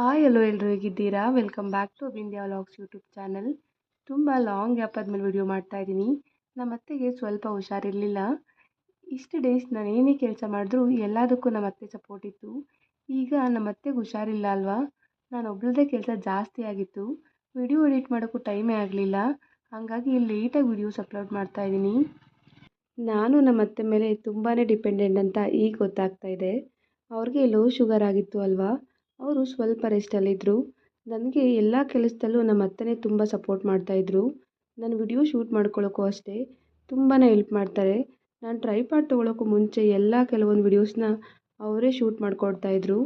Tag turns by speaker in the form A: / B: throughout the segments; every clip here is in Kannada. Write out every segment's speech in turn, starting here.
A: ಹಾಯ್ ಎಲ್ಲೋ ಎಲ್ಲರೂ ಹೇಗಿದ್ದೀರಾ? Welcome back to India vlogs YouTube channel ತುಂಬ ಲಾಂಗ್ ಗ್ಯಾಪ್ ಆದಮೇಲೆ ವಿಡಿಯೋ ಮಾಡ್ತಾಯಿದ್ದೀನಿ ನಮ್ಮ ಅತ್ತೆಗೆ ಸ್ವಲ್ಪ ಹುಷಾರಿರಲಿಲ್ಲ. ಇಷ್ಟು ಡೇಸ್ ನಾನು ಏನೇ ಕೆಲಸ ಮಾಡಿದ್ರೂ ಎಲ್ಲದಕ್ಕೂ ನಮ್ಮ ಅತ್ತೆ ಸಪೋರ್ಟ್ ಇತ್ತು. ಈಗ ನಮ್ಮ ಅತ್ತೆಗೆ ಹುಷಾರಿಲ್ಲ ಅಲ್ವಾ? ನಾನು ಒಬ್ಬಳದೇ ಕೆಲಸ ಜಾಸ್ತಿ ಆಗಿತ್ತು. ವಿಡಿಯೋ ಎಡಿಟ್ ಮಾಡೋಕ್ಕೂ ಟೈಮೇ ಆಗಲಿಲ್ಲ. ಹಾಗಾಗಿ ಲೇಟಾಗಿ ವಿಡಿಯೋಸ್ ಅಪ್ಲೋಡ್ ಮಾಡ್ತಾಯಿದ್ದೀನಿ ನಾನು ನಮ್ಮ ಅತ್ತೆ ಮೇಲೆ ತುಂಬಾ ಡಿಪೆಂಡೆಂಟ್ ಅಂತ ಈಗ ಗೊತ್ತಾಗ್ತಾ ಇದೆ. ಅವ್ರಿಗೆ ಲೋ ಶುಗರ್ ಆಗಿತ್ತು ಅಲ್ವಾ? ಅವರು ಸ್ವಲ್ಪ ರೆಸ್ಟಲ್ಲಿದ್ದರು ನನಗೆ ಎಲ್ಲ ಕೆಲಸದಲ್ಲೂ ನಮ್ಮ ಅತ್ತೆನೇ ತುಂಬ ಸಪೋರ್ಟ್ ಮಾಡ್ತಾಯಿದ್ರು ನಾನು ವಿಡಿಯೋ ಶೂಟ್ ಮಾಡ್ಕೊಳ್ಳೋಕ್ಕೂ ಅಷ್ಟೇ. ತುಂಬಾ ಹೆಲ್ಪ್ ಮಾಡ್ತಾರೆ. ನಾನು ಟ್ರೈಪಾಡ್ ತೊಗೊಳೋಕ್ಕೂ ಮುಂಚೆ ಎಲ್ಲ ಕೆಲವೊಂದು ವಿಡಿಯೋಸ್ನ ಅವರೇ ಶೂಟ್ ಮಾಡಿಕೊಡ್ತಾಯಿದ್ರು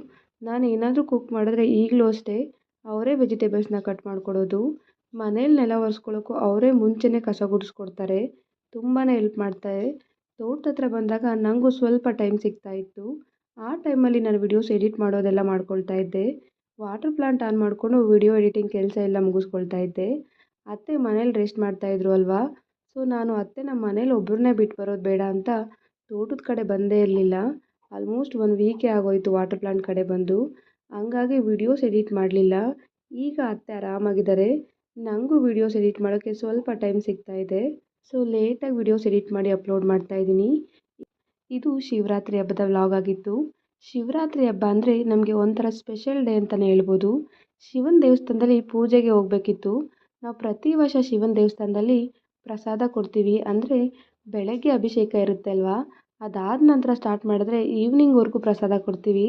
A: ನಾನು ಏನಾದರೂ ಕುಕ್ ಮಾಡಿದ್ರೆ ಈಗಲೂ ಅಷ್ಟೇ ಅವರೇ ವೆಜಿಟೇಬಲ್ಸ್ನ ಕಟ್ ಮಾಡಿಕೊಡೋದು. ಮನೇಲಿ ನೆಲ ಒರೆಸ್ಕೊಳ್ಳೋಕ್ಕೂ ಅವರೇ ಮುಂಚೆನೇ ಕಸ ಗುಡಿಸ್ಕೊಡ್ತಾರೆ. ತುಂಬಾ ಹೆಲ್ಪ್ ಮಾಡ್ತಾರೆ. ತೋಟದ ಹತ್ರ ಬಂದಾಗ ನನಗೂ ಸ್ವಲ್ಪ ಟೈಮ್ ಸಿಗ್ತಾಯಿತ್ತು ಆ ಟೈಮಲ್ಲಿ ನಾನು ವಿಡಿಯೋಸ್ ಎಡಿಟ್ ಮಾಡೋದೆಲ್ಲ ಮಾಡ್ಕೊಳ್ತಾ ಇದ್ದೆ. ವಾಟರ್ ಪ್ಲಾಂಟ್ ಆನ್ ಮಾಡಿಕೊಂಡು ವಿಡಿಯೋ ಎಡಿಟಿಂಗ್ ಕೆಲಸ ಎಲ್ಲ ಮುಗಿಸ್ಕೊಳ್ತಾ ಇದ್ದೆ. ಅತ್ತೆ ಮನೇಲಿ ರೆಸ್ಟ್ ಮಾಡ್ತಾಯಿದ್ರು ಅಲ್ವಾ? ಸೊ, ನಾನು ಅತ್ತೆ ನಮ್ಮ ಮನೇಲಿ ಒಬ್ಬರನ್ನೇ ಬಿಟ್ಟು ಬರೋದು ಬೇಡ ಅಂತ ತೋಟದ ಕಡೆ ಬಂದೇ ಇರಲಿಲ್ಲ. ಆಲ್ಮೋಸ್ಟ್ ಒಂದು ವೀಕೇ ಆಗೋಯಿತು ವಾಟರ್ ಪ್ಲಾಂಟ್ ಕಡೆ ಬಂದು. ಹಂಗಾಗಿ ವಿಡಿಯೋಸ್ ಎಡಿಟ್ ಮಾಡಲಿಲ್ಲ. ಈಗ ಅತ್ತೆ ಆರಾಮಾಗಿದ್ದಾರೆ. ನನಗೂ ವಿಡಿಯೋಸ್ ಎಡಿಟ್ ಮಾಡೋಕ್ಕೆ ಸ್ವಲ್ಪ ಟೈಮ್ ಸಿಗ್ತಾ ಇದೆ. ಸೊ, ಲೇಟಾಗಿ ವಿಡಿಯೋಸ್ ಎಡಿಟ್ ಮಾಡಿ ಅಪ್ಲೋಡ್ ಮಾಡ್ತಾಯಿದ್ದೀನಿ ಇದು ಶಿವರಾತ್ರಿ ಹಬ್ಬದ ವ್ಲಾಗ್ ಆಗಿತ್ತು ಶಿವರಾತ್ರಿ ಹಬ್ಬ ಅಂದರೆ ನಮಗೆ ಒಂಥರ ಸ್ಪೆಷಲ್ ಡೇ ಅಂತಲೇ ಹೇಳ್ಬೋದು. ಶಿವನ ದೇವಸ್ಥಾನದಲ್ಲಿ ಪೂಜೆಗೆ ಹೋಗಬೇಕಿತ್ತು. ನಾವು ಪ್ರತಿ ವರ್ಷ ಶಿವನ ದೇವಸ್ಥಾನದಲ್ಲಿ ಪ್ರಸಾದ ಕೊಡ್ತೀವಿ. ಅಂದರೆ ಬೆಳಗ್ಗೆ ಅಭಿಷೇಕ ಇರುತ್ತೆ ಅಲ್ವಾ? ಅದಾದ ನಂತರ ಸ್ಟಾರ್ಟ್ ಮಾಡಿದ್ರೆ ಈವ್ನಿಂಗ್ವರೆಗೂ ಪ್ರಸಾದ ಕೊಡ್ತೀವಿ.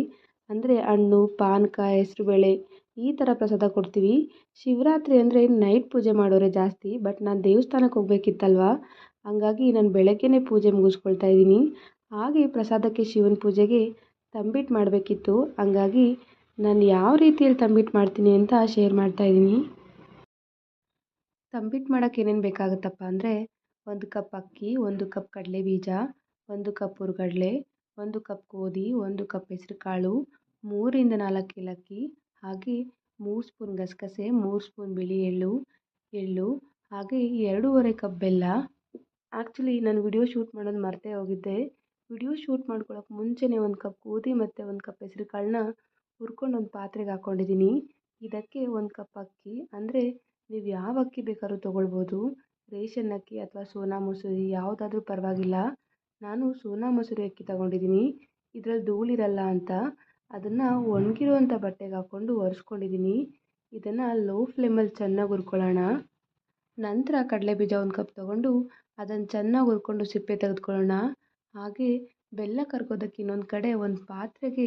A: ಅಂದರೆ ಹಣ್ಣು, ಪಾನಕ, ಹೆಸ್ರುಬೇಳೆ ಈ ಥರ ಪ್ರಸಾದ ಕೊಡ್ತೀವಿ. ಶಿವರಾತ್ರಿ ಅಂದರೆ ನೈಟ್ ಪೂಜೆ ಮಾಡೋರೆ ಜಾಸ್ತಿ ಬಟ್ ನಾನು ದೇವಸ್ಥಾನಕ್ಕೆ ಹೋಗ್ಬೇಕಿತ್ತಲ್ವಾ? ಹಂಗಾಗಿ ನಾನು ಬೆಳಗ್ಗೆನೇ ಪೂಜೆ ಮುಗಿಸ್ಕೊಳ್ತಾ ಇದ್ದೀನಿ. ಹಾಗೆ ಪ್ರಸಾದಕ್ಕೆ ಶಿವನ ಪೂಜೆಗೆ ತಂಬಿಟ್ಟು ಮಾಡಬೇಕಿತ್ತು. ಹಂಗಾಗಿ ನಾನು ಯಾವ ರೀತಿಯಲ್ಲಿ ತಂಬಿಟ್ಟು ಮಾಡ್ತೀನಿ ಅಂತ ಶೇರ್ ಮಾಡ್ತಾಯಿದ್ದೀನಿ ತಂಬಿಟ್ಟು ಮಾಡೋಕ್ಕೆ ಏನೇನು ಬೇಕಾಗುತ್ತಪ್ಪ ಅಂದರೆ ಒಂದು ಕಪ್ ಅಕ್ಕಿ, ಒಂದು ಕಪ್ ಕಡಲೆ ಬೀಜ, ಒಂದು ಕಪ್ ಹುರುಗಡಲೆ, ಒಂದು ಕಪ್ ಗೋಧಿ, ಒಂದು ಕಪ್ ಹೆಸ್ರು ಕಾಳು, ಮೂರಿಂದ ನಾಲ್ಕು ಏಲಕ್ಕಿ, ಹಾಗೆ ಮೂರು ಸ್ಪೂನ್ ಗಸಗಸೆ, ಮೂರು ಸ್ಪೂನ್ ಬಿಳಿ ಎಳ್ಳು ಎಳ್ಳು, ಹಾಗೆ ಎರಡೂವರೆ ಕಪ್ ಬೆಲ್ಲ. ಆ್ಯಕ್ಚುಲಿ ನಾನು ವಿಡಿಯೋ ಶೂಟ್ ಮಾಡೋದು ಮರೆತೇ ಹೋಗಿದ್ದೆ. ವಿಡಿಯೋ ಶೂಟ್ ಮಾಡ್ಕೊಳ್ಳೋಕೆ ಮುಂಚೆನೇ ಒಂದು ಕಪ್ ಗೋಧಿ ಮತ್ತು ಒಂದು ಕಪ್ ಹೆಸ್ರು ಕಾಳನ್ನ ಹುರ್ಕೊಂಡು ಒಂದು ಪಾತ್ರೆಗೆ ಹಾಕ್ಕೊಂಡಿದ್ದೀನಿ ಇದಕ್ಕೆ ಒಂದು ಕಪ್ ಅಕ್ಕಿ. ಅಂದರೆ ನೀವು ಯಾವ ಅಕ್ಕಿ ಬೇಕಾದ್ರೂ ತೊಗೊಳ್ಬೋದು. ರೇಷನ್ ಅಕ್ಕಿ ಅಥವಾ ಸೋನಾ ಮಸೂರಿ ಯಾವುದಾದ್ರೂ ಪರವಾಗಿಲ್ಲ. ನಾನು ಸೋನಾ ಮಸೂರಿ ಅಕ್ಕಿ ತಗೊಂಡಿದ್ದೀನಿ ಇದರಲ್ಲಿ ಧೂಳಿರಲ್ಲ ಅಂತ ಅದನ್ನು ಒಣಗಿರುವಂಥ ಬಟ್ಟೆಗೆ ಹಾಕ್ಕೊಂಡು ಒರೆಸ್ಕೊಂಡಿದ್ದೀನಿ ಇದನ್ನು ಲೋ ಫ್ಲೇಮಲ್ಲಿ ಚೆನ್ನಾಗಿ ಹುರ್ಕೊಳ್ಳೋಣ. ನಂತರ ಕಡಲೆ ಬೀಜ ಒಂದು ಕಪ್ ತೊಗೊಂಡು ಅದನ್ನು ಚೆನ್ನಾಗಿ ಹುರ್ಕೊಂಡು ಸಿಪ್ಪೆ ತೆಗೆದುಕೊಳ್ಳೋಣ. ಹಾಗೆ ಬೆಲ್ಲ ಕರ್ಗೋದಕ್ಕೆ ಇನ್ನೊಂದು ಕಡೆ ಒಂದು ಪಾತ್ರೆಗೆ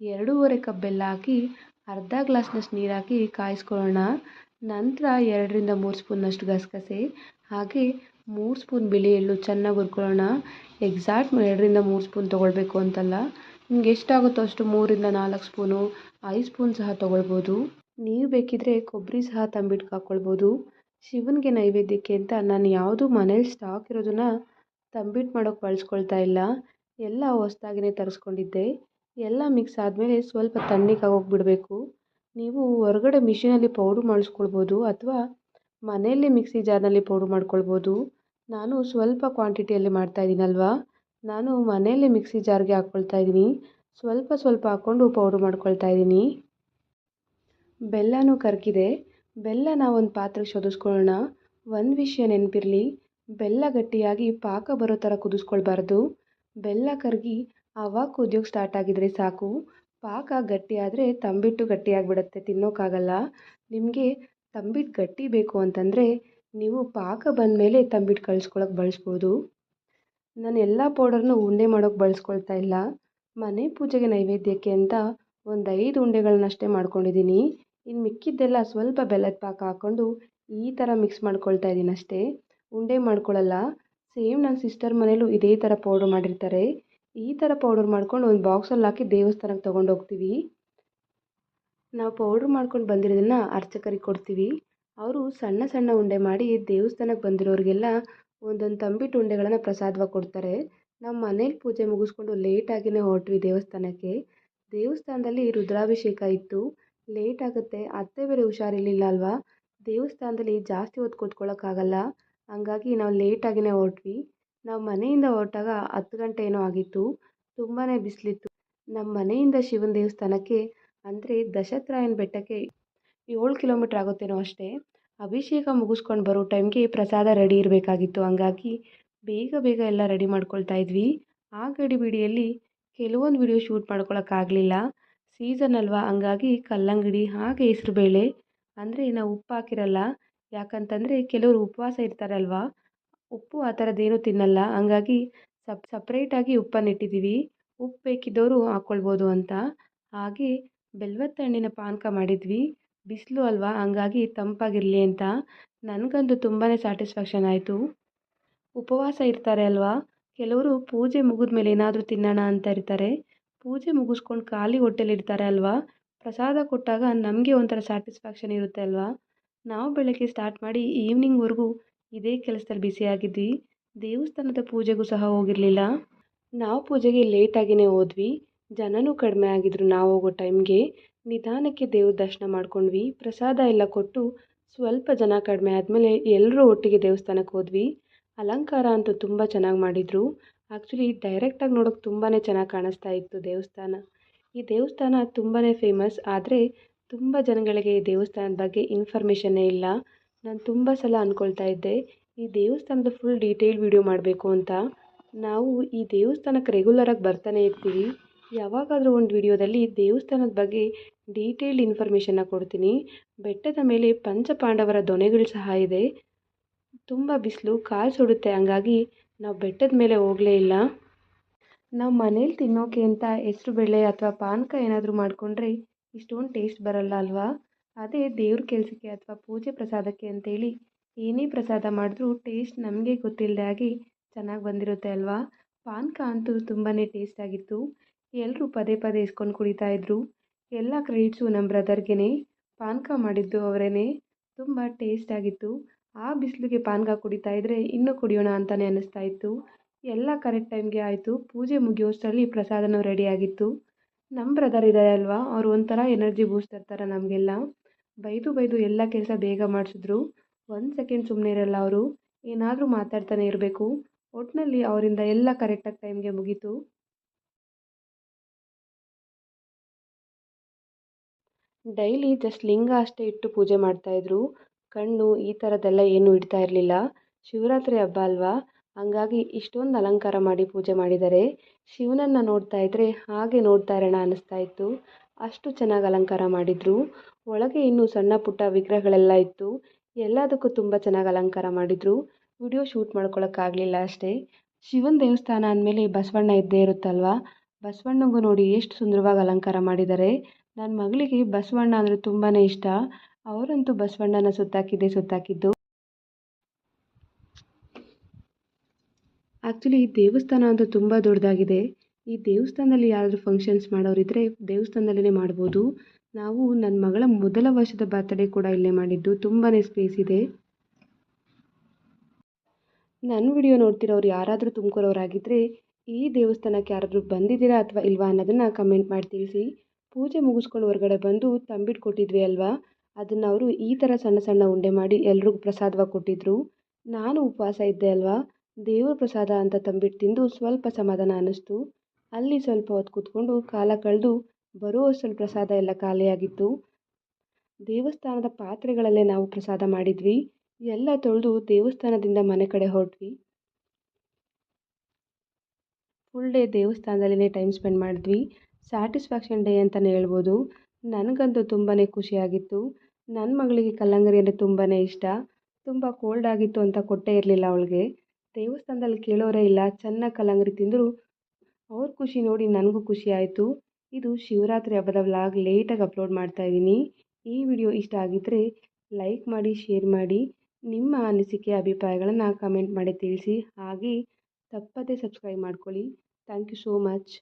A: ಎರಡೂವರೆ ಕಪ್ ಬೆಲ್ಲ ಹಾಕಿ ಅರ್ಧ ಗ್ಲಾಸ್ನಷ್ಟು ನೀರು ಹಾಕಿ ಕಾಯಿಸ್ಕೊಳ್ಳೋಣ. ನಂತರ ಎರಡರಿಂದ ಮೂರು ಸ್ಪೂನ್ನಷ್ಟು ಗಸಗಸೆ, ಹಾಗೆ ಮೂರು ಸ್ಪೂನ್ ಬಿಳಿ ಎಳ್ಳು ಚೆನ್ನಾಗಿ ಹುರ್ಕೊಳ್ಳೋಣ. ಎಕ್ಸಾಕ್ಟ್ ಎರಡರಿಂದ ಮೂರು ಸ್ಪೂನ್ ತೊಗೊಳ್ಬೇಕು ಅಂತಲ್ಲ. ನಿಮ್ಗೆ ಎಷ್ಟಾಗುತ್ತೋ ಅಷ್ಟು ಮೂರಿಂದ ನಾಲ್ಕು ಸ್ಪೂನು, ಐದು ಸ್ಪೂನ್ ಸಹ ತೊಗೊಳ್ಬೋದು. ನೀವು ಬೇಕಿದ್ದರೆ ಕೊಬ್ಬರಿ ಸಹ ತಂಬಿಟ್ಟು ಹಾಕ್ಕೊಳ್ಬೋದು ಶಿವನಿಗೆ ನೈವೇದ್ಯಕ್ಕೆ ಅಂತ ನಾನು ಯಾವುದು ಮನೇಲಿ ಸ್ಟಾಕ್ ಇರೋದನ್ನು ತಂಬಿಟ್ಟು ಮಾಡೋಕ್ಕೆ ಬಳಸ್ಕೊಳ್ತಾ ಇಲ್ಲ. ಎಲ್ಲ ಹೊಸ್ದಾಗಿನೇ ತರಿಸ್ಕೊಂಡಿದ್ದೆ. ಎಲ್ಲ ಮಿಕ್ಸ್ ಆದಮೇಲೆ ಸ್ವಲ್ಪ ತಣ್ಣಗೆ ಬಿಡಬೇಕು. ನೀವು ಹೊರಗಡೆ ಮಿಷಿನಲ್ಲಿ ಪೌಡ್ರ್ ಮಾಡಿಸ್ಕೊಳ್ಬೋದು ಅಥವಾ ಮನೆಯಲ್ಲೇ ಮಿಕ್ಸಿ ಜಾರ್ನಲ್ಲಿ ಪೌಡ್ರ್ ಮಾಡ್ಕೊಳ್ಬೋದು. ನಾನು ಸ್ವಲ್ಪ ಕ್ವಾಂಟಿಟಿಯಲ್ಲಿ ಮಾಡ್ತಾಯಿದ್ದೀನಲ್ವ ನಾನು ಮನೆಯಲ್ಲೇ ಮಿಕ್ಸಿ ಜಾರ್ಗೆ ಹಾಕ್ಕೊಳ್ತಾ ಇದ್ದೀನಿ ಸ್ವಲ್ಪ ಸ್ವಲ್ಪ ಹಾಕ್ಕೊಂಡು ಪೌಡ್ರ್ ಮಾಡ್ಕೊಳ್ತಾ ಇದ್ದೀನಿ ಬೆಲ್ಲನೂ ಕರಗಿದೆ ಬೆಲ್ಲನ ಒಂದು ಪಾತ್ರೆಗೆ ಶೋಧಿಸ್ಕೊಳ್ಳೋಣ ಒಂದು ವಿಷಯ ನೆನಪಿರಲಿ. ಬೆಲ್ಲ ಗಟ್ಟಿಯಾಗಿ ಪಾಕ ಬರೋ ಥರ ಕುದಿಸ್ಕೊಳ್ಬಾರ್ದು. ಬೆಲ್ಲ ಕರಗಿ ಆವಾಗ ಕುದಿಯೋಕ್ಕೆ ಸ್ಟಾರ್ಟ್ ಆಗಿದ್ರೆ ಸಾಕು. ಪಾಕ ಗಟ್ಟಿಯಾದರೆ ತಂಬಿಟ್ಟು ಗಟ್ಟಿಯಾಗಿಬಿಡತ್ತೆ ತಿನ್ನೋಕ್ಕಾಗಲ್ಲ ನಿಮಗೆ ತಂಬಿಟ್ಟು ಗಟ್ಟಿ ಬೇಕು ಅಂತಂದರೆ ನೀವು ಪಾಕ ಬಂದ ಮೇಲೆ ತಂಬಿಟ್ಟು ಕಳಿಸ್ಕೊಳಕ್ಕೆ ಬಳಸ್ಬೋದು. ನಾನು ಎಲ್ಲ ಪೌಡರ್ನು ಉಂಡೆ ಮಾಡೋಕೆ ಬಳಸ್ಕೊಳ್ತಾ ಇಲ್ಲ. ಮನೆ ಪೂಜೆಗೆ ನೈವೇದ್ಯಕ್ಕೆ ಅಂತ ಒಂದು ಐದು ಉಂಡೆಗಳನ್ನಷ್ಟೇ ಮಾಡ್ಕೊಂಡಿದ್ದೀನಿ ಇನ್ನು ಮಿಕ್ಕಿದ್ದೆಲ್ಲ ಸ್ವಲ್ಪ ಬೆಲ್ಲದ ಪಾಕ ಹಾಕ್ಕೊಂಡು ಈ ಥರ ಮಿಕ್ಸ್ ಮಾಡ್ಕೊಳ್ತಾ ಇದ್ದೀನಿ ಅಷ್ಟೇ ಉಂಡೆ ಮಾಡ್ಕೊಳ್ಳಲ್ಲ ಸೇಮ್ ನನ್ನ ಸಿಸ್ಟರ್ ಮನೇಲೂ ಇದೇ ಥರ ಪೌಡ್ರ್ ಮಾಡಿರ್ತಾರೆ. ಈ ಥರ ಪೌಡರ್ ಮಾಡ್ಕೊಂಡು ಒಂದು ಬಾಕ್ಸಲ್ಲಿ ಹಾಕಿ ದೇವಸ್ಥಾನಕ್ಕೆ ತೊಗೊಂಡು ಹೋಗ್ತೀವಿ ನಾವು ಪೌಡ್ರ್ ಮಾಡ್ಕೊಂಡು ಬಂದಿರೋದನ್ನು ಅರ್ಚಕರಿಗೆ ಕೊಡ್ತೀವಿ. ಅವರು ಸಣ್ಣ ಸಣ್ಣ ಉಂಡೆ ಮಾಡಿ ದೇವಸ್ಥಾನಕ್ಕೆ ಬಂದಿರೋರಿಗೆಲ್ಲ ಒಂದೊಂದು ತಂಬಿಟ್ಟು ಉಂಡೆಗಳನ್ನು ಪ್ರಸಾದವಾಗಿ ಕೊಡ್ತಾರೆ. ನಾವು ಮನೇಲಿ ಪೂಜೆ ಮುಗಿಸ್ಕೊಂಡು ಲೇಟಾಗಿಯೇ ಹೊರಟ್ವಿ ದೇವಸ್ಥಾನಕ್ಕೆ. ದೇವಸ್ಥಾನದಲ್ಲಿ ರುದ್ರಾಭಿಷೇಕ ಇತ್ತು. ಲೇಟ್ ಆಗುತ್ತೆ. ಅತ್ತೆ ಬೇರೆ ಹುಷಾರಿರಲಿಲ್ಲ ಅಲ್ವಾ? ದೇವಸ್ಥಾನದಲ್ಲಿ ಜಾಸ್ತಿ ಹೊತ್ತು ಕೂತ್ಕೊಳ್ಳೋಕ್ಕಾಗಲ್ಲ ಹಂಗಾಗಿ ನಾವು ಲೇಟಾಗಿಯೇ ಹೊರಟ್ವಿ. ನಾವು ಮನೆಯಿಂದ ಹೊರಟಾಗ ಹತ್ತು ಗಂಟೆ ಏನೋ ಆಗಿತ್ತು. ತುಂಬಾ ಬಿಸಿಲಿತ್ತು. ನಮ್ಮ ಮನೆಯಿಂದ ಶಿವನ ದೇವಸ್ಥಾನಕ್ಕೆ, ಅಂದರೆ ದಶತ್ರಾಯನ ಬೆಟ್ಟಕ್ಕೆ ಏಳು ಕಿಲೋಮೀಟ್ರ್ ಆಗುತ್ತೇನೋ ಅಷ್ಟೇ, ಅಭಿಷೇಕ ಮುಗಿಸ್ಕೊಂಡು ಬರೋ ಟೈಮ್ಗೆ ಪ್ರಸಾದ ರೆಡಿ ಇರಬೇಕಾಗಿತ್ತು. ಹಂಗಾಗಿ ಬೇಗ ಬೇಗ ಎಲ್ಲ ರೆಡಿ ಮಾಡ್ಕೊಳ್ತಾ ಇದ್ವಿ. ಆ ಗಡಿಬಿಡಿಯಲ್ಲಿ ಕೆಲವೊಂದು ವಿಡಿಯೋ ಶೂಟ್ ಮಾಡ್ಕೊಳ್ಳೋಕ್ಕಾಗಲಿಲ್ಲ ಸೀಸನ್ ಅಲ್ವಾ? ಹಂಗಾಗಿ ಕಲ್ಲಂಗಡಿ, ಹಾಗೆ ಹೆಸ್ರುಬೇಳೆ ಅಂದರೆ ನಾವು ಉಪ್ಪು ಹಾಕಿರಲ್ಲ. ಯಾಕಂತಂದರೆ ಕೆಲವರು ಉಪವಾಸ ಇರ್ತಾರಲ್ವಾ? ಉಪ್ಪು ಆ ಥರದ್ದೇನು ತಿನ್ನಲ್ಲ. ಹಂಗಾಗಿ ಸಪ್, ಸಪ್ರೇಟಾಗಿ ಉಪ್ಪನ್ನು ಇಟ್ಟಿದ್ದೀವಿ. ಉಪ್ಪು ಬೇಕಿದ್ದವರು ಹಾಕ್ಕೊಳ್ಬೋದು ಅಂತ. ಹಾಗೆ ಬೆಲ್ವತ್ತ ಹಣ್ಣಿನ ಪಾನಕ ಮಾಡಿದ್ವಿ. ಬಿಸಿಲು ಅಲ್ವಾ? ಹಂಗಾಗಿ ತಂಪಾಗಿರಲಿ ಅಂತ. ನನಗಂತೂ ತುಂಬಾ ಸ್ಯಾಟಿಸ್ಫ್ಯಾಕ್ಷನ್ ಆಯಿತು. ಉಪವಾಸ ಇರ್ತಾರೆ ಅಲ್ವಾ? ಕೆಲವರು ಪೂಜೆ ಮುಗಿದ ಮೇಲೆ ಏನಾದರೂ ತಿನ್ನೋಣ ಅಂತ ಇರ್ತಾರೆ. ಪೂಜೆ ಮುಗಿಸ್ಕೊಂಡು ಖಾಲಿ ಹೊಟ್ಟೆಲಿ ಇರ್ತಾರೆ ಅಲ್ವಾ? ಪ್ರಸಾದ ಕೊಟ್ಟಾಗ ನಮಗೆ ಒಂಥರ ಸ್ಯಾಟಿಸ್ಫ್ಯಾಕ್ಷನ್ ಇರುತ್ತೆ ಅಲ್ವಾ? ನಾವು ಬೆಳಗ್ಗೆ ಸ್ಟಾರ್ಟ್ ಮಾಡಿ ಈವ್ನಿಂಗ್ವರೆಗೂ ಇದೇ ಕೆಲಸದಲ್ಲಿ ಆಗಿದ್ವಿ. ದೇವಸ್ಥಾನದ ಪೂಜೆಗೂ ಸಹ ಹೋಗಿರಲಿಲ್ಲ. ನಾವು ಪೂಜೆಗೆ ಲೇಟಾಗಿಯೇ ಹೋದ್ವಿ. ಜನನೂ ಕಡಿಮೆ ಆಗಿದ್ರು ನಾವು ಹೋಗೋ ಟೈಮ್ಗೆ ನಿಧಾನಕ್ಕೆ ದೇವ್ರ ದರ್ಶನ ಮಾಡ್ಕೊಂಡ್ವಿ. ಪ್ರಸಾದ ಎಲ್ಲ ಕೊಟ್ಟು ಸ್ವಲ್ಪ ಜನ ಕಡಿಮೆ ಆದಮೇಲೆ ಎಲ್ಲರೂ ಒಟ್ಟಿಗೆ ದೇವಸ್ಥಾನಕ್ಕೆ ಹೋದ್ವಿ. ಅಲಂಕಾರ ಅಂತೂ ತುಂಬ ಚೆನ್ನಾಗಿ ಮಾಡಿದರು. ಆ್ಯಕ್ಚುಲಿ ಡೈರೆಕ್ಟಾಗಿ ನೋಡೋಕೆ ತುಂಬಾ ಚೆನ್ನಾಗಿ ಕಾಣಿಸ್ತಾ ಇತ್ತು ದೇವಸ್ಥಾನ. ಈ ದೇವಸ್ಥಾನ ತುಂಬಾ ಫೇಮಸ್ ಆದರೆ ತುಂಬ ಜನಗಳಿಗೆ ಈ ದೇವಸ್ಥಾನದ ಬಗ್ಗೆ ಇನ್ಫಾರ್ಮೇಷನ್ನೇ ಇಲ್ಲ. ನಾನು ತುಂಬ ಸಲ ಅಂದ್ಕೊಳ್ತಾ ಇದ್ದೆ, ಈ ದೇವಸ್ಥಾನದ ಫುಲ್ ಡೀಟೇಲ್ ವಿಡಿಯೋ ಮಾಡಬೇಕು ಅಂತ. ನಾವು ಈ ದೇವಸ್ಥಾನಕ್ಕೆ ರೆಗ್ಯುಲರಾಗಿ ಬರ್ತಾನೆ ಇರ್ತೀವಿ. ಯಾವಾಗಾದರೂ ಒಂದು ವಿಡಿಯೋದಲ್ಲಿ ದೇವಸ್ಥಾನದ ಬಗ್ಗೆ ಡೀಟೇಲ್ಡ್ ಇನ್ಫಾರ್ಮೇಷನ್ನ ಕೊಡ್ತೀನಿ. ಬೆಟ್ಟದ ಮೇಲೆ ಪಂಚಪಾಂಡವರ ದೊನೆಗಳು ಸಹ ಇದೆ. ತುಂಬ ಬಿಸಿಲು, ಕಾಲು ಸುಡುತ್ತೆ, ಹಂಗಾಗಿ ನಾವು ಬೆಟ್ಟದ ಮೇಲೆ ಹೋಗಲೇ ಇಲ್ಲ. ನಾವು ಮನೇಲಿ ತಿನ್ನೋಕೆ ಅಂತ ಹೆಸ್ರುಬೇಳೆ ಅಥವಾ ಪಾನಕ ಏನಾದರೂ ಮಾಡಿಕೊಂಡ್ರೆ ಇಷ್ಟೊಂದು ಟೇಸ್ಟ್ ಬರಲ್ಲ ಅಲ್ವಾ? ಅದೇ ದೇವ್ರ ಕೆಲಸಕ್ಕೆ ಅಥವಾ ಪೂಜೆ ಪ್ರಸಾದಕ್ಕೆ ಅಂತೇಳಿ ಏನೇ ಪ್ರಸಾದ ಮಾಡಿದ್ರೂ ಟೇಸ್ಟ್ ನಮಗೆ ಗೊತ್ತಿಲ್ಲದೆ ಆಗಿ ಚೆನ್ನಾಗಿ ಬಂದಿರುತ್ತೆ ಅಲ್ವಾ? ಪಾನಕ ಅಂತೂ ತುಂಬಾ ಟೇಸ್ಟ್ ಆಗಿತ್ತು. ಎಲ್ಲರೂ ಪದೇ ಪದೇ ಇಸ್ಕೊಂಡು ಕುಡಿತಾ ಇದ್ರು. ಎಲ್ಲ ಕ್ರೆಡಿಟ್ಸು ನಮ್ಮ ಬ್ರದರ್ಗೆ ಪಾನಕ ಮಾಡಿದ್ದು ಅವರೇ ತುಂಬ ಟೇಸ್ಟ್ ಆಗಿತ್ತು. ಆ ಬಿಸಿಲಿಗೆ ಪಾನಕ ಕುಡಿತಾ ಇದ್ದರೆ ಇನ್ನೂ ಕುಡಿಯೋಣ ಅಂತಲೇ ಅನ್ನಿಸ್ತಾ ಇತ್ತು. ಎಲ್ಲ ಕರೆಕ್ಟ್ ಟೈಮ್ಗೆ ಆಯಿತು. ಪೂಜೆ ಮುಗಿಯೋಷ್ಟರಲ್ಲಿ ಪ್ರಸಾದನೂ ರೆಡಿ ಆಗಿತ್ತು. ನಮ್ಮ ಬ್ರದರ್ ಇದ್ದಾರೆ ಅಲ್ವಾ? ಅವ್ರು ಒಂಥರ ಎನರ್ಜಿ ಬೂಸ್ಟ್ ಇರ್ತಾರೆ ನಮಗೆಲ್ಲ. ಬೈದು ಬೈದು ಎಲ್ಲ ಕೆಲಸ ಬೇಗ ಮಾಡಿಸಿದ್ರು. ಒಂದು ಸೆಕೆಂಡ್ ಸುಮ್ಮನೆ ಇರಲ್ಲ ಅವರು. ಏನಾದರೂ ಮಾತಾಡ್ತಾನೆ ಇರಬೇಕು. ಒಟ್ಟಿನಲ್ಲಿ ಅವರಿಂದ ಎಲ್ಲ ಕರೆಕ್ಟಾಗಿ ಟೈಮ್ಗೆ ಮುಗೀತು. ಡೈಲಿ ಜಸ್ಟ್ ಲಿಂಗ ಅಷ್ಟೇ ಇಟ್ಟು ಪೂಜೆ ಮಾಡ್ತಾಯಿದ್ರು ಕಣ್ಣು ಈ ಥರದ್ದೆಲ್ಲ ಏನೂ ಇಡ್ತಾ ಇರಲಿಲ್ಲ. ಶಿವರಾತ್ರಿ ಹಬ್ಬ ಅಲ್ವಾ? ಹಂಗಾಗಿ ಇಷ್ಟೊಂದು ಅಲಂಕಾರ ಮಾಡಿ ಪೂಜೆ ಮಾಡಿದ್ದಾರೆ ಶಿವನನ್ನು ನೋಡ್ತಾ ಇದ್ದರೆ ಹಾಗೆ ನೋಡ್ತಾ ಇರೋಣ ಅನ್ನಿಸ್ತಾ ಇತ್ತು. ಅಷ್ಟು ಚೆನ್ನಾಗಿ ಅಲಂಕಾರ ಮಾಡಿದರು. ಒಳಗೆ ಇನ್ನೂ ಸಣ್ಣ ಪುಟ್ಟ ವಿಗ್ರಹಗಳೆಲ್ಲ ಇತ್ತು. ಎಲ್ಲದಕ್ಕೂ ತುಂಬ ಚೆನ್ನಾಗಿ ಅಲಂಕಾರ ಮಾಡಿದರು. ವಿಡಿಯೋ ಶೂಟ್ ಮಾಡ್ಕೊಳ್ಳೋಕ್ಕಾಗಲಿಲ್ಲ ಅಷ್ಟೇ. ಶಿವನ ದೇವಸ್ಥಾನ ಅಂದಮೇಲೆ ಬಸವಣ್ಣ ಇದ್ದೇ ಇರುತ್ತಲ್ವಾ? ಬಸವಣ್ಣಂಗೂ ನೋಡಿ ಎಷ್ಟು ಸುಂದರವಾಗಿ ಅಲಂಕಾರ ಮಾಡಿದ್ದಾರೆ. ನನ್ನ ಮಗಳಿಗೆ ಬಸವಣ್ಣ ಅಂದರೆ ತುಂಬಾ ಇಷ್ಟ. ಅವರಂತೂ ಬಸವಣ್ಣನ ಸುತ್ತಾಕಿದ್ದೇ ಸುತ್ತಾಕಿದ್ದು. ಆ್ಯಕ್ಚುಲಿ ದೇವಸ್ಥಾನ ಅಂತೂ ತುಂಬ ದೊಡ್ಡದಾಗಿದೆ. ಈ ದೇವಸ್ಥಾನದಲ್ಲಿ ಯಾರಾದರೂ ಫಂಕ್ಷನ್ಸ್ ಮಾಡೋರಿದ್ದರೆ ದೇವಸ್ಥಾನದಲ್ಲೇ ಮಾಡ್ಬೋದು. ನಾವು ನನ್ನ ಮಗಳ ಮೊದಲ ವರ್ಷದ ಬರ್ತಡೇ ಕೂಡ ಇಲ್ಲೇ ಮಾಡಿದ್ದು. ತುಂಬಾ ಸ್ಪೇಸ್ ಇದೆ. ನನ್ನ ವಿಡಿಯೋ ನೋಡ್ತಿರೋರು ಯಾರಾದರೂ ತುಮಕೂರವರಾಗಿದ್ದರೆ ಈ ದೇವಸ್ಥಾನಕ್ಕೆ ಯಾರಾದರೂ ಬಂದಿದ್ದೀರಾ ಅಥವಾ ಇಲ್ವಾ ಅನ್ನೋದನ್ನು ಕಮೆಂಟ್ ಮಾಡಿ ತಿಳಿಸಿ. ಪೂಜೆ ಮುಗಿಸ್ಕೊಂಡು ಹೊರಗಡೆ ಬಂದು ತಂಬಿಟ್ಟು ಕೊಟ್ಟಿದ್ವಿ ಅಲ್ವಾ? ಅದನ್ನು ಅವರು ಈ ಥರ ಸಣ್ಣ ಸಣ್ಣ ಉಂಡೆ ಮಾಡಿ ಎಲ್ರಿಗೂ ಪ್ರಸಾದವಾಗಿ ಕೊಟ್ಟಿದ್ದರು ನಾನು ಉಪವಾಸ ಇದ್ದೆ ಅಲ್ವಾ? ದೇವ್ರ ಪ್ರಸಾದ ಅಂತ ತಂಬಿಟ್ಟು ತಿಂದು ಸ್ವಲ್ಪ ಸಮಾಧಾನ ಅನ್ನಿಸ್ತು. ಅಲ್ಲಿ ಸ್ವಲ್ಪ ಹೊತ್ತು ಕೂತ್ಕೊಂಡು ಕಾಲ ಕಳೆದು ಬರೋ ಅಷ್ಟರಲ್ಲಿ ಪ್ರಸಾದ ಎಲ್ಲ ಖಾಲಿಯಾಗಿತ್ತು. ದೇವಸ್ಥಾನದ ಪಾತ್ರೆಗಳಲ್ಲೇ ನಾವು ಪ್ರಸಾದ ಮಾಡಿದ್ವಿ. ಎಲ್ಲ ತೊಳೆದು ದೇವಸ್ಥಾನದಿಂದ ಮನೆ ಕಡೆ ಹೊರಟ್ವಿ. ಫುಲ್ ಡೇ ದೇವಸ್ಥಾನದಲ್ಲೇ ಟೈಮ್ ಸ್ಪೆಂಡ್ ಮಾಡಿದ್ವಿ. ಸ್ಯಾಟಿಸ್ಫ್ಯಾಕ್ಷನ್ ಡೇ ಅಂತಲೇ ಹೇಳ್ಬೋದು. ನನಗಂತೂ ತುಂಬಾ ಖುಷಿಯಾಗಿತ್ತು. ನನ್ನ ಮಗಳಿಗೆ ಕಲ್ಲಂಗಡಿ ಅಂದರೆ ತುಂಬಾ ಇಷ್ಟ. ತುಂಬ ಕೋಲ್ಡ್ ಆಗಿತ್ತು ಅಂತ ಕೊಟ್ಟೇ ಇರಲಿಲ್ಲ ಅವಳಿಗೆ. ದೇವಸ್ಥಾನದಲ್ಲಿ ಕೇಳೋರೇ ಇಲ್ಲ. ಚೆನ್ನಾಗಿ ಕಲ್ಲಂಗಡಿ ತಿಂದರು ಅವ್ರ ಖುಷಿ ನೋಡಿ ನನಗೂ ಖುಷಿ ಆಯಿತು. ಇದು ಶಿವರಾತ್ರಿ ಹಬ್ಬದ ವ್ಲಾಗ್ ಲೇಟಾಗಿ ಅಪ್ಲೋಡ್ ಮಾಡ್ತಾ ಇದ್ದೀನಿ. ಈ ವಿಡಿಯೋ ಇಷ್ಟ ಆಗಿದ್ದರೆ ಲೈಕ್ ಮಾಡಿ ಶೇರ್ ಮಾಡಿ, ನಿಮ್ಮ ಅನಿಸಿಕೆ, ಅಭಿಪ್ರಾಯಗಳನ್ನು ಕಮೆಂಟ್ ಮಾಡಿ ತಿಳಿಸಿ. ಹಾಗೆ ತಪ್ಪದೇ ಸಬ್ಸ್ಕ್ರೈಬ್ ಮಾಡ್ಕೊಳ್ಳಿ. Thank you so much